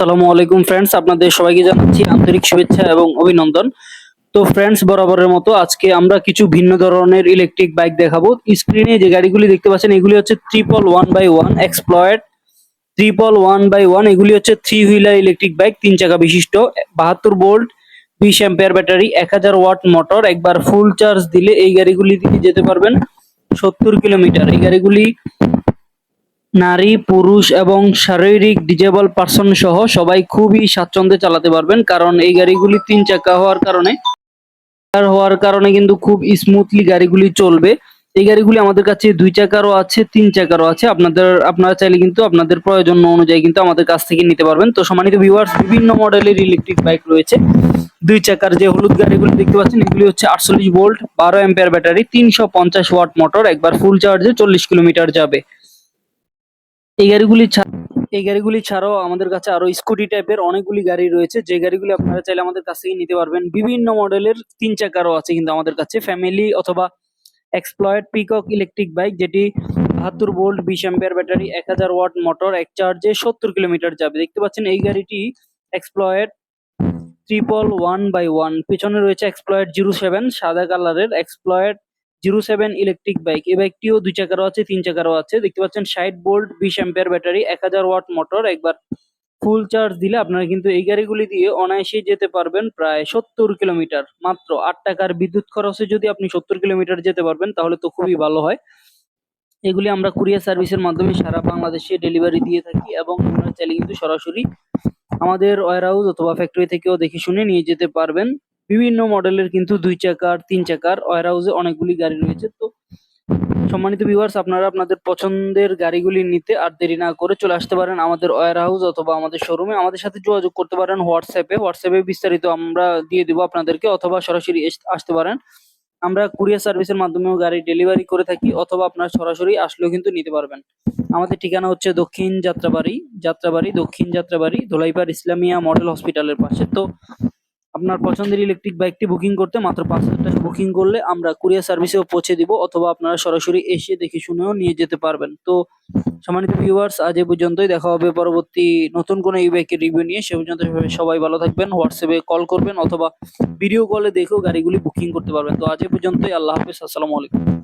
আসসালামু আলাইকুম ফ্রেন্ডস আপনাদের সবাইকে জানাচ্ছি আন্তরিক শুভেচ্ছা এবং অভিনন্দন। তো ফ্রেন্ডস বরাবরের মতো আজকে আমরা কিছু ভিন্ন ধরনের ইলেকট্রিক বাইক দেখাবো। স্ক্রিনে যে গাড়িগুলি দেখতে পাচ্ছেন, এগুলি হচ্ছে ট্রিপল ওয়ান বাই ওয়ান এক্সপ্লয়েড ট্রিপল ওয়ান বাই ওয়ান এগুলি হচ্ছে থ্রি হুইলার ইলেকট্রিক বাইক তিন চাকা বিশিষ্ট, বাহাত্তর ভোল্ট বিশ অ্যাম্পিয়ার ব্যাটারি এক হাজার ওয়াট মোটর একবার ফুল চার্জ দিলে এই গাড়িগুলি দিয়ে যেতে পারবেন সত্তর কিলোমিটার এই গাড়িগুলি নারী, পুরুষ এবং শারীরিক ডিজেবল পার্সন সহ সবাই খুবই স্বাচ্ছন্দ্যে চালাতে পারবেন, কারণ এই গাড়িগুলি তিন চাকা হওয়ার কারণে। হওয়ার কারণে কিন্তু খুব স্মুথলি গাড়িগুলি চলবে। এই গাড়িগুলি আমাদের কাছে দুই চাকারও আছে, তিন চাকারও আছে। আপনাদের, আপনারা চাইলে কিন্তু আপনাদের প্রয়োজন অনুযায়ী কিন্তু আমাদের কাছ থেকে নিতে পারবেন। তো সম্মানিত ভিউয়ার্স বিভিন্ন মডেলের ইলেকট্রিক বাইক রয়েছে। দুই চাকার যে হলুদ গাড়িগুলি দেখতে পাচ্ছেন, এগুলি হচ্ছে আটচল্লিশ ভোল্ট বারো অ্যাম্পিয়ার ব্যাটারি তিনশো পঞ্চাশ ওয়াট মোটর একবার ফুল চার্জে চল্লিশ কিলোমিটার যাবে। এই গাড়িগুলি ছা- এই গাড়িগুলি ছাড়াও আমাদের কাছে আরও স্কুটি টাইপের অনেকগুলি গাড়ি রয়েছে। যে গাড়িগুলি আপনারা চাইলে আমাদের কাছ থেকে নিতে পারবেন। বিভিন্ন মডেলের তিন চাকারও আছে কিন্তু আমাদের কাছে। ফ্যামিলি অথবা এক্সপ্লয়েড পিকক ইলেকট্রিক বাইক যেটি বাহাত্তর ভোল্ট, বিশ অ্যাম্পিয়ার ব্যাটারি, এক হাজার ওয়াট মোটর, এক চার্জে সত্তর কিলোমিটার যাবে। দেখতে পাচ্ছেন এই গাড়িটি এক্সপ্লয়েড ট্রিপল ওয়ান বাই ওয়ান পিছনে রয়েছে এক্সপ্লয়েড জিরো সেভেন সাদা কালারের এক্সপ্লয়েড জিরো সেভেন ইলেকট্রিক বাইক এই বাইকটিও দুই চাকারও আছে, তিন চাকারও আছে। দেখতে পাচ্ছেন, ষাট বোল্ট বিশ অ্যাম্পিয়ার ব্যাটারি এক হাজার ওয়াট মোটর একবার ফুল চার্জ দিলে আপনারা কিন্তু এই গাড়িগুলি দিয়ে অনায়াসে যেতে পারবেন প্রায় সত্তর কিলোমিটার। মাত্র আট টাকার বিদ্যুৎ খরচে যদি আপনি সত্তর কিলোমিটার যেতে পারবেন, তাহলে তো খুবই ভালো হয়। এগুলি আমরা কুরিয়ার সার্ভিসের মাধ্যমে সারা বাংলাদেশে ডেলিভারি দিয়ে থাকি এবং আপনারা চাইলে কিন্তু সরাসরি আমাদের ওয়ার হাউস অথবা ফ্যাক্টরি থেকেও দেখে শুনে নিয়ে যেতে পারবেন। বিভিন্ন মডেলের কিন্তু দুই চাকার, তিন চাকার ওয়ার হাউসে অনেকগুলি গাড়ি রয়েছে। তো সম্মানিত ভিউয়ার্স আপনারা আপনাদের পছন্দের গাড়িগুলি নিতে আর দেরি না করে চলে আসতে পারেন আমাদের ওয়ার হাউস অথবা আমাদের শোরুমে আমাদের সাথে যোগাযোগ করতে পারেন হোয়াটসঅ্যাপে। হোয়াটসঅ্যাপে বিস্তারিত আমরা দিয়ে দিব আপনাদেরকে অথবা সরাসরি আসতে পারেন। আমরা কুরিয়ার সার্ভিসের মাধ্যমেও গাড়ি ডেলিভারি করে থাকি অথবা আপনারা সরাসরি আসলেও কিন্তু নিতে পারবেন। আমাদের ঠিকানা হচ্ছে দক্ষিণ যাত্রাবাড়ি যাত্রাবাড়ি, দক্ষিণ যাত্রাবাড়ি, ধোলাইপাড় ইসলামিয়া মডেল হসপিটালের পাশে। তো আপনার পছন্দের ইলেকট্রিক বাইকটি বুকিং করতে মাত্র পাঁচ হাজার টাকা বুকিং করলে আমরা কুরিয়ার সার্ভিসেও পৌঁছে দিব অথবা আপনারা সরাসরি এসে দেখে শুনেও নিয়ে যেতে পারবেন। তো সম্মানিত ভিউয়ার্স আজ এ পর্যন্তই। দেখা হবে পরবর্তী নতুন কোনো এই বাইকের রিভিউ নিয়ে। সে পর্যন্ত সবাই ভালো থাকবেন, হোয়াটসঅ্যাপে কল করবেন অথবা ভিডিও কলে দেখেও গাড়িগুলি বুকিং করতে পারবেন। তো আজ এ পর্যন্তই। আল্লাহ হাফিজ। আসসালামু আলাইকুম।